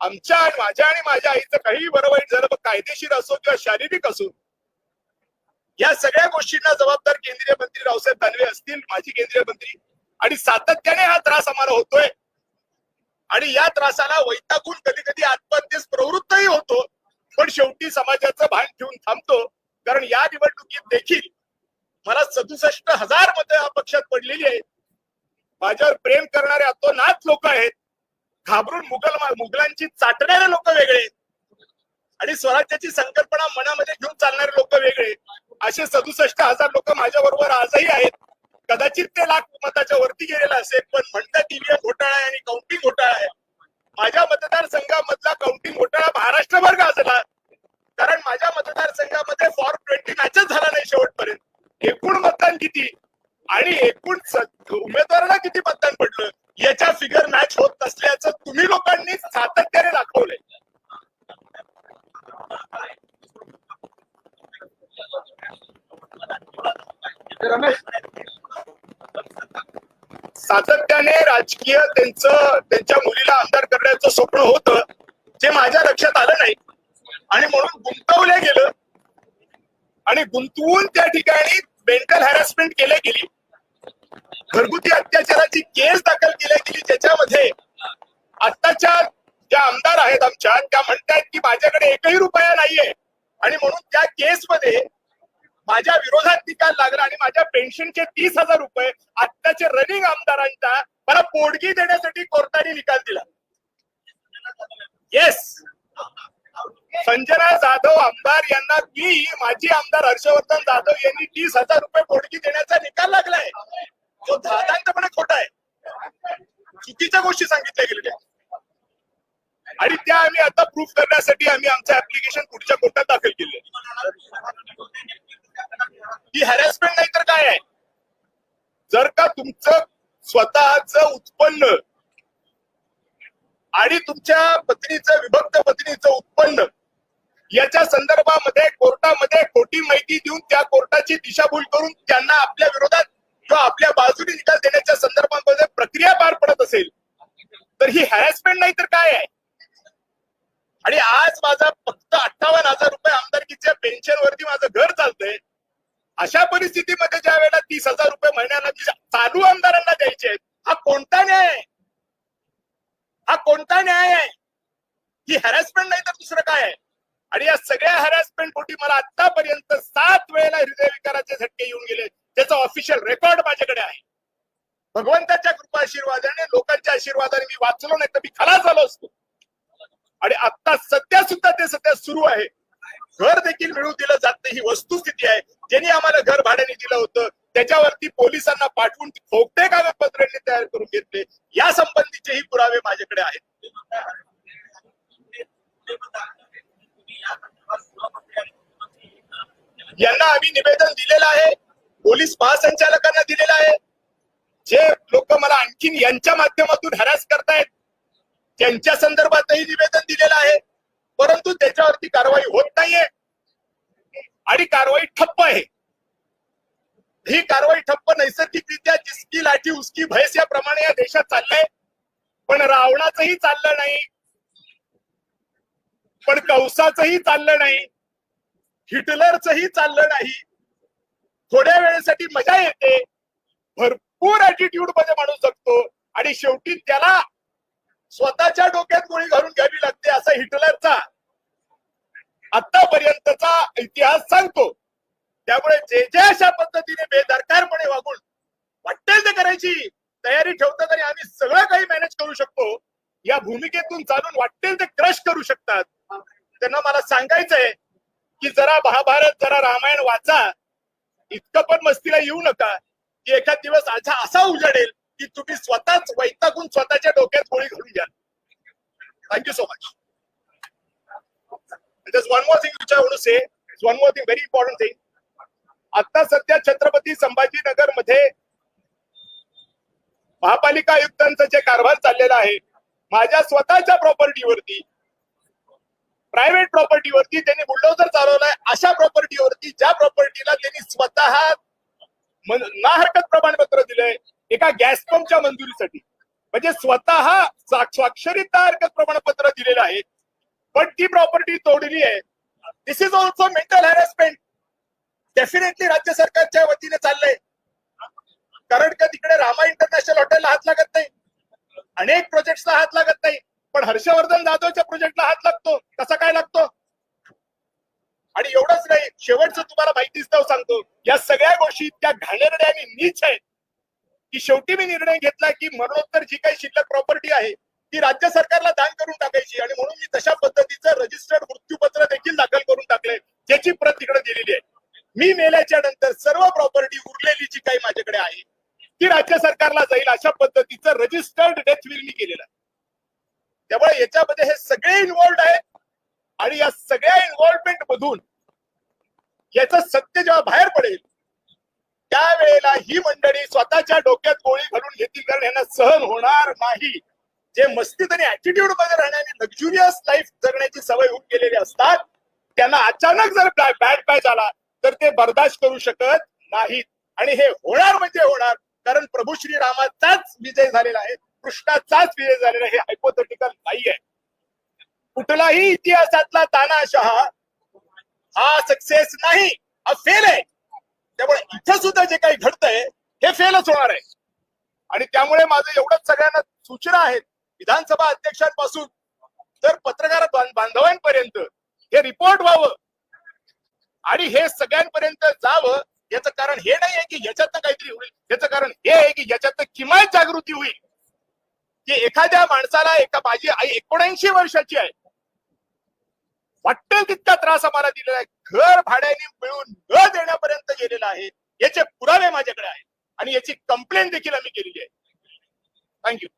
आमच्या आणि माझ्या आणि माझ्या आईचं काहीही बरं वाईट झालं कायदेशीर असो किंवा शारीरिक असो या सगळ्या गोष्टींना जबाबदार केंद्रीय मंत्री रावसाहेब दानवे असतील माजी केंद्रीय मंत्री. आणि सातत्याने हा त्रास आम्हाला होतोय. आणि या त्रासाला वैतागून कधी कधी आत्महत्येस प्रवृत्तही होतो. पण शेवटी समाजाचं भान ठेवून थांबतो. कारण या निवडणुकीत देखील मला सदुसष्ट हजार मतं या पक्षात पडलेली आहेत. माझ्यावर प्रेम करणारे अतोनात लोक आहेत. घाबरून मुघल मुघलांची चाटणारे लोक वेगळे. आणि स्वराज्याची संकल्पना मनामध्ये घेऊन चालणारे लोक वेगळे. असे सदुसष्ट हजार लोक माझ्या बरोबर आजही आहेत. कदाचित ते लाख मताच्या वरती गेलेला असेल पण म्हणतात ईव्हीएम घोटाळा आहे आणि काउंटिंग घोटाळा आहे. माझ्या मतदारसंघामधला काउंटिंग घोटाळा महाराष्ट्रभर गाजला. कारण माझ्या मतदारसंघामध्ये फॉर्म ट्वेंटी मॅचच झाला नाही शेवटपर्यंत. एकूण मतदान किती? आणि एकूण उमेदवाराला किती मतदान पडलं? याच्या फिगर मॅच होत नसल्याचं तुम्ही लोकांनी सातत्याने दाखवलंय. सातत्याने राजकीय त्यांचं त्यांच्या मुलीला आमदार करण्याचं स्वप्न होतं जे माझ्या लक्षात आलं नाही. आणि म्हणून गुंतवलं गेलं. आणि गुंतवून त्या ठिकाणी मेंटल हॅरॅसमेंट केली गेली. घरगुती अत्याचाराची केस दाखल केली गेली ज्याच्यामध्ये आत्ताच्या ज्या आमदार आहेत आमच्या त्या म्हणतायत की माझ्याकडे एकही रुपया नाहीये. आणि म्हणून त्या केसमध्ये माझ्या विरोधात निकाल लागला आणि माझ्या पेन्शनचे तीस हजार रुपये आत्ताचे रनिंग आमदारांचा मला पोडगी देण्यासाठी कोर्टाने निकाल दिला. येस संजना जाधव आमदार यांना मी माजी आमदार हर्षवर्धन जाधव यांनी तीस हजार रुपये पोडगी देण्याचा निकाल लागलाय. जो दादांतपणे खोटा आहे. चुकीच्या गोष्टी सांगितल्या गेलेल्या आणि त्या आम्ही आता प्रूफ करण्यासाठी आम्ही आमचं ऍप्लिकेशन पुढच्या कोर्टात दाखल केले ही हॅरेसमेंट नाही तर काय आहे? जर का तुमचं स्वतःच उत्पन्न आणि तुमच्या पत्नीचं विभक्त पत्नीचं उत्पन्न याच्या संदर्भामध्ये कोर्टामध्ये खोटी माहिती देऊन त्या कोर्टाची दिशाभूल करून त्यांना आपल्या विरोधात किंवा आपल्या बाजूने निकाल देण्याच्या संदर्भामध्ये प्रक्रिया पार पडत असेल तर ही हॅरॅसमेंट नाही तर काय आहे? आणि आज माझा फक्त अठ्ठावन्न हजार रुपये आमदारकीच्या पेन्शन वरती माझं घर चालतंय अशा परिस्थितीमध्ये ज्या वेळेला तीस हजार रुपये महिन्याला चालू आमदारांना द्यायचे आहेत हा कोणता न्याय? आहे हा कोणता न्याय आहे? ही हॅरॅसमेंट नाही तर दुसरं काय आहे? आणि या सगळ्या हॅरॅसमेंट पोटी मला आतापर्यंत सात वेळेला हृदयविकाराचे झटके येऊन गेले त्याचा ऑफिशियल रेकॉर्ड भगवंताच्या कृपा आशीर्वादाने लोकांच्या आशीर्वादाने मी वाचलो नाही तर मी खलास झालो असतो. आणि आता सध्या सुद्धा ते सध्या सुरू आहे. घर देखील मिळू दिलं जात नाही ही वस्तुस्थिती आहे. ज्यांनी आम्हाला घर भाड्याने दिलं होतं त्याच्यावरती पोलिसांना पाठवून खोकटे कागदपत्र तयार करून घेतले. या संबंधीचेही पुरावे माझ्याकडे आहेत. यांना आम्ही निवेदन दिलेलं आहे. पोलीस महासंचालकांना दिलेलं आहे. जे लोक मला आणखीन यांच्या माध्यमातून हॅरॅस करतायत त्यांच्या संदर्भातही निवेदन दिलेलं आहे. परंतु त्याच्यावरती कारवाई होत नाहीये. आणि कारवाई ठप्प आहे. ही कारवाई ठप्प नैसर्गिकरित्या जिसकी लाठी उसकी भैस याप्रमाणे या देशात चाललंय. पण रावणाचंही चाललं नाही. पण कंसाचंही चाललं नाही. हिटलरचंही चाललं नाही. थोड्या वेळेसाठी मजा येते. भरपूर ऍटिट्यूडमध्ये माणूस जगतो. आणि शेवटी त्याला स्वतःच्या डोक्यात गोळी घालून घ्यावी लागते असा हिटलरचा आतापर्यंतचा इतिहास सांगतो. त्यामुळे जे जे अशा पद्धतीने बेदरकारपणे वागून वाटेल ते करायची तयारी ठेवतात आणि आम्ही सगळं काही मॅनेज करू शकतो. या भूमिकेतून चालून वाटेल ते क्रश करू शकतात. त्यांना मला सांगायचंय की जरा महाभारत जरा रामायण वाचा. इतकं पण मस्तीला येऊ नका. की एखाद दिवस असा असा उजाडेल की तुम्ही स्वतःच वैतागून स्वतःच्या डोक्यात गोळी घालून घ्या. Thank you so much one more thing thing which I want to say. It's one more आता सध्या छत्रपती संभाजीनगरमध्ये महापालिका आयुक्तांचं जे कारभार चाललेला आहे माझ्या स्वतःच्या प्रॉपर्टीवरती प्रायव्हेट प्रॉपर्टीवरती त्यांनी बुलडोजर चालवलाय अशा प्रॉपर्टीवरती ज्या प्रॉपर्टीला त्यांनी स्वतः ना हरकत प्रमाणपत्र दिलंय एका गॅस पंपच्या मंजुरीसाठी. म्हणजे स्वतः सा- हरकत प्रमाणपत्र दिलेलं आहे. पण ती प्रॉपर्टी तोडली आहे. This is also mental harassment definitely राज्य सरकारच्या वतीने चाललंय. कारण का तिकडे रामा इंटरनॅशनल हॉटेलला हात लागत नाही. अनेक प्रोजेक्टला हात लागत नाही. पण हर्षवर्धन जाधवच्या प्रोजेक्टला हात लागतो. कसा काय लागतो? आणि एवढंच नाही शेवटचं तुम्हाला माहितीच नाव हो सांगतो. या सगळ्या गोष्टी इतक्या घाणेरड्या आणि नीच आहेत. की शेवटी मी निर्णय घेतला की मरणोत्तर जी काही शिल्लक प्रॉपर्टी आहे ती राज्य सरकारला दान करून टाकायची आणि म्हणून मी तशा पद्धतीचं रजिस्टर्ड मृत्यूपत्र देखील दाखल करून टाकले त्याची प्रत तिकडे दिलेली आहे. मी मेल्याच्या नंतर सर्व प्रॉपर्टी उरलेली जी काही माझ्याकडे आहे ती राज्य सरकारला जाईल अशा पद्धतीचं रजिस्टर्ड डेथ विल मी केलेलं आहे. त्यामुळे याच्यामध्ये हे सगळे इन्व्हॉल्ड आहेत आणि या सगळ्या इन्व्हॉल्वमेंट मधून याचं सत्य जेव्हा बाहेर पडेल त्यावेळेला ही मंडळी स्वतःच्या डोक्यात गोळी घालून घेतील कारण यांना सहन होणार नाही. जे मस्तीत आणि ऍटिट्यूडमध्ये राहण्याने लक्झुरियस लाईफ जगण्याची सवय होऊन गेलेली असतात त्यांना अचानक जर बॅड पॅच आला तर ते बर्दाश्त करू शकत नाहीत. आणि हे होणार म्हणजे होणार कारण प्रभू श्रीरामाचाच विजय झालेला आहे कृष्णाचाच विजय झालेला आहे हे हायपोथेटिकल आहे कुठलाही इतिहासातला तानाशहा हा सक्सेस नाही हा फेल आहे. त्यामुळे इथं सुद्धा जे काही घडतंय हे फेलच होणार आहे. आणि त्यामुळे माझं एवढंच सगळ्यांना सूचना आहेत विधानसभा अध्यक्षांपासून तर पत्रकार बांधवांपर्यंत हे रिपोर्ट व्हावं. आणि हे सगळ्यांपर्यंत जावं याचं कारण हे नाही आहे की याच्यातनं काहीतरी होईल. याचं कारण हे आहे की याच्यातनं किमान जागृती होईल. की एखाद्या माणसाला एका माझी आई एकोणऐंशी वर्षाची आहे. मिळेल तितका त्रास आम्हाला दिलेला आहे. घर भाड्याने मिळून न देण्यापर्यंत गेलेला आहे. याचे पुरावे माझ्याकडे आहेत. आणि याची कंप्लेंट देखील आम्ही केलेली आहे. थँक्यू